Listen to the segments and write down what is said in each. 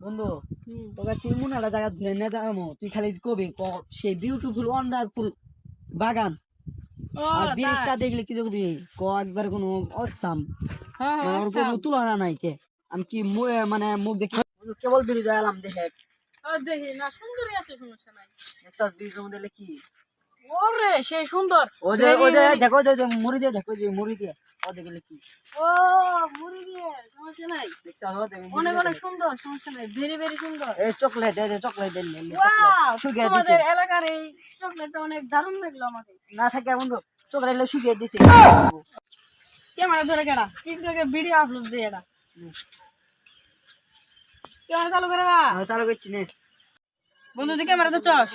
বন্ধু তোকে তিন মুনাটা জায়গা ধরে নিয়ে যাব। তুই খালি কবি ক সেই বিউটিফুল ওয়ান্ডারফুল বাগান। আর ব্রিজটা দেখলে কি দেখবি? ক একবার কোনো অসাম। হ্যাঁ মানে ওর কোনো তুলনা নাই কে। আমি কি মানে মুখ দেখি? কেবল ব্রিজ এলাম দেখে। দেখি না সুন্দরই আছে সমস্যা নাই। একসাথ ব্রিজ মধ্যে কি? ওরে সেই সুন্দর। ও যে ও যে দেখো যে মুড়ি দিয়ে দেখো যে মুড়ি দিয়ে। ও দেখলে কি? ও মুড়ি দিয়ে সমস্যা নাই। দেখছ ও দেখে মুড়ি অনেক অনেক সুন্দর সমস্যা নাই। ভেরি ভেরি সুন্দর। এই চকলেট এই চকলেট দেন শুকিয়ে দিছে। এলাকার এই চকলেটটা অনেক দারুণ লাগল আমাকে। না থাকে বন্ধু চকলেট শুকিয়ে দিছে। ক্যামেরা ধরে কেডা? টিকটকে ভিডিও আপলোড দিয়ে এটা ক্যামেরা চালু করে বা চালু করছি নে। বন্ধু তুই ক্যামেরা তো চস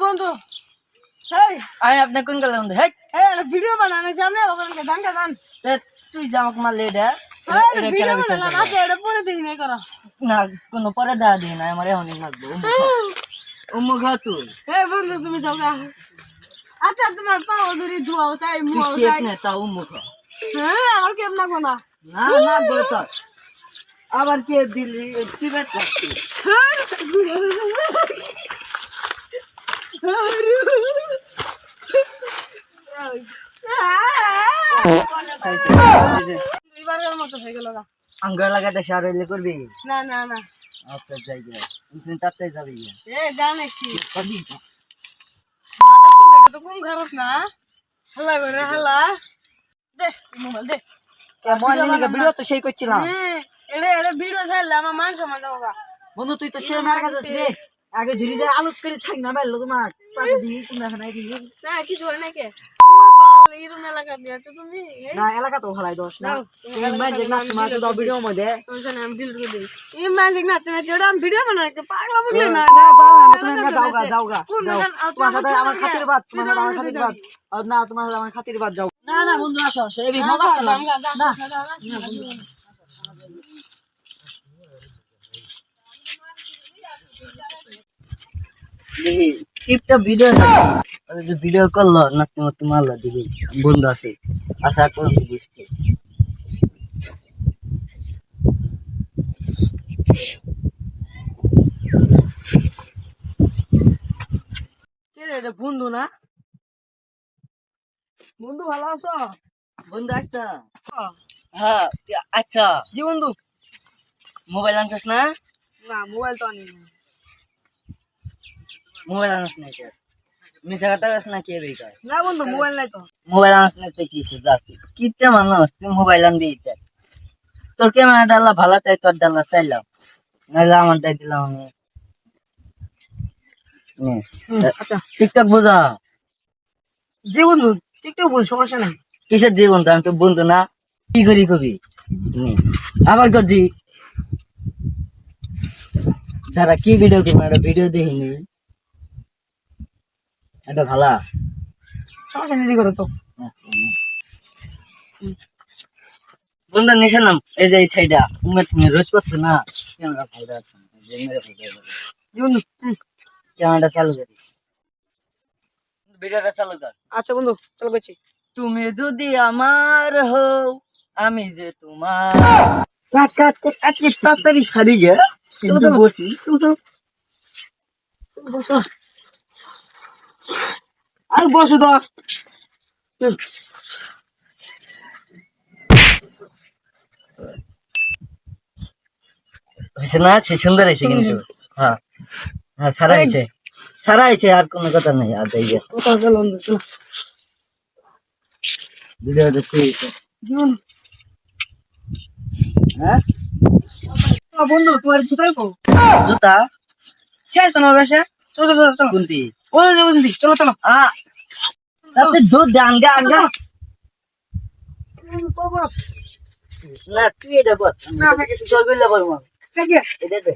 বন্ধু। হেই আমি আপনি কোন গেলাম হেই। ভিডিও বানানো সামনে ওখানে দান দান তুই যা আমাকে মারলে এটা না কোনো পরে দেওয়া দিই না আমার এখনই লাগবে উম্মুখ তুই এ বন্ধু তুমি যাও আচ্ছা তোমার পাও ধরে ধোয়াও তুই মুয়াও কেপ চাই। নে তা হ্যাঁ আমার না? না না বলছ আবার কেপ দিলি? সিমেন্ট লাগছে দুইবারের মতো হয়ে গেল গা আঙ্গুর লাগাতে সারইলে করবি? না না না। আচ্ছা যাই গে তুমি তাতে যাবি এ করবি মাথা তো কম খারাপ না। হাল্লা করে হাল্লা দে মোবাইল দে। কেমন ভিডিও তো সেই করছিলাম। হ্যাঁ এটা এটা ভিডিও ছাড়লে আমার মান সম্মান যাব বন্ধু তুই তো সে মার কাছে রে। আগে ধরি দে আলুত করে থাক না বাইলো তোমার। দি তুমি এখন আই না কিছু হয় নাকি আমার এলাকা তো তুমি এই না এলাকা তো ভালাই দোষ না তুমি ম্যাজিক না ভিডিও মধ্যে আমি ডিল করে দিই এই ম্যাজিক না তুমি এটা আমি ভিডিও বানাই পাগলা বুঝলি না না পারো না তুমি একা যাও গা যাও গা তোমার সাথে আমার খাতির বাদ তোমার সাথে আমার খাতির বাদ না তোমার সাথে আমার খাতির বাদ যাও না না বন্ধু আসো আসো আচ্ছা, মজা করলাম না। দেখি টিপটা ভিডিও ভিডিও করল না তোমার তোমার দেখি বন্ধু আছে আশা করুন বুঝতে। এটা বন্ধু না? বন্ধু ভালো আছো? বন্ধু আচ্ছা। হ্যাঁ। হ্যাঁ আচ্ছা। জি বন্ধু। মোবাইল আনছিস না? না মোবাইল তো আনি মোবাইল আনস না মিশা কথা না কে বেকার না বন্ধু মোবাইল নাই তো মোবাইল আনস না তুই কিসে যাচ্ছি কিতে মানুষ তুই মোবাইল আনবি ইতে তোর ভালো তাই তোর ডালা চাইলাম নাহলে আমার দাই দিলাম আমি আচ্ছা টিকটক বোঝা জি বন্ধু টিকটক বল সমস্যা নাই কিসের জীবন তো আমি তো বন্ধু না কি করি কবি আবার করছি দাদা কি ভিডিও করব একটা ভিডিও দেখিনি এটা ভালা সমস্যা নেই করো তো বন্ধু নিচে নাম এই যে এই সাইডা উমের তুমি রোজ করছ না ক্যামেরা যে ফেলতে বন্ধু ক্যামেরাটা চালু করি ভিডিওটা চালু কর আচ্ছা বন্ধু চলো করছি তুমি যদি আমার হও আমি যে তোমার তাড়াতাড়ি সারি বসি বসো আর বসো তো হয়েছে না? সে সুন্দর হয়েছে কিন্তু। হ্যাঁ। হ্যাঁ সারা হয়েছে। সারা হয়েছে আর কোনো কথা নেই। আর যাই জি বন্ধু হ্যাঁ? বন্ধু তোমার গো জুতা? শেষ না বেশে। কোনটি? ওই যে বন্ধু চলো চলো আ। তাতে দুধ দান গা আনগা না তুই এটা কর না, আমাকে চলবে বলব ঠিক আছে এটা দে।